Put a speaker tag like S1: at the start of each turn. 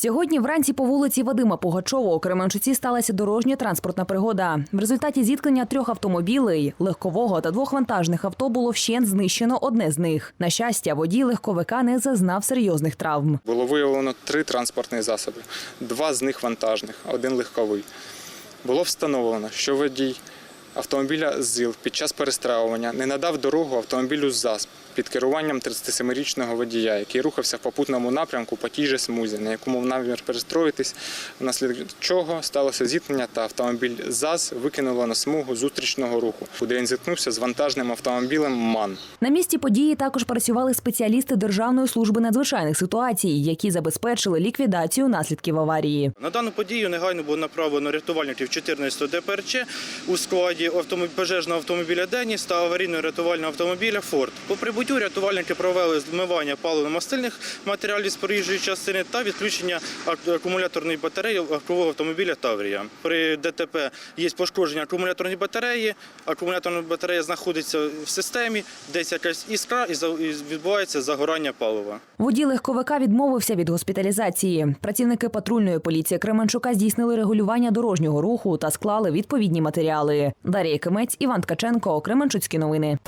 S1: Сьогодні вранці по вулиці Вадима Пугачова у Кременчуці сталася дорожньо-транспортна пригода. В результаті зіткнення трьох автомобілей, легкового та двох вантажних авто було вщент знищено одне з них. На щастя, водій легковика не зазнав серйозних травм.
S2: Було виявлено три транспортні засоби, два з них вантажних, один легковий. Було встановлено, що водій автомобіля ЗИЛ під час перестраювання не надав дорогу автомобілю ЗАЗ під керуванням 37-річного водія, який рухався в попутному напрямку по тій же смузі, на якому намір перестроїтись, внаслідок чого сталося зіткнення та автомобіль ЗАЗ викинуло на смугу зустрічного руху, куди він зіткнувся з вантажним автомобілем МАН.
S1: На місці події також працювали спеціалісти Державної служби надзвичайних ситуацій, які забезпечили ліквідацію наслідків аварії.
S3: На дану подію негайно було направлено рятувальників 14 ДПРЧ у складі автомоб... пожежного автомобіля Деніс та аварійно-рятувального автомобіля Форд. По прибуттю рятувальники провели змивання паливно-мастильних матеріалів з проїжджої частини та відключення акумуляторної батареї легкового автомобіля Таврія. При ДТП є пошкодження акумуляторної батареї. Акумуляторна батарея знаходиться в системі, десь якась іскра і відбувається загорання палива.
S1: Водій легковика відмовився від госпіталізації. Працівники патрульної поліції Кременчука здійснили регулювання дорожнього руху та склали відповідні матеріали. Дар'я Кимець, Іван Ткаченко, Кременчуцькі новини.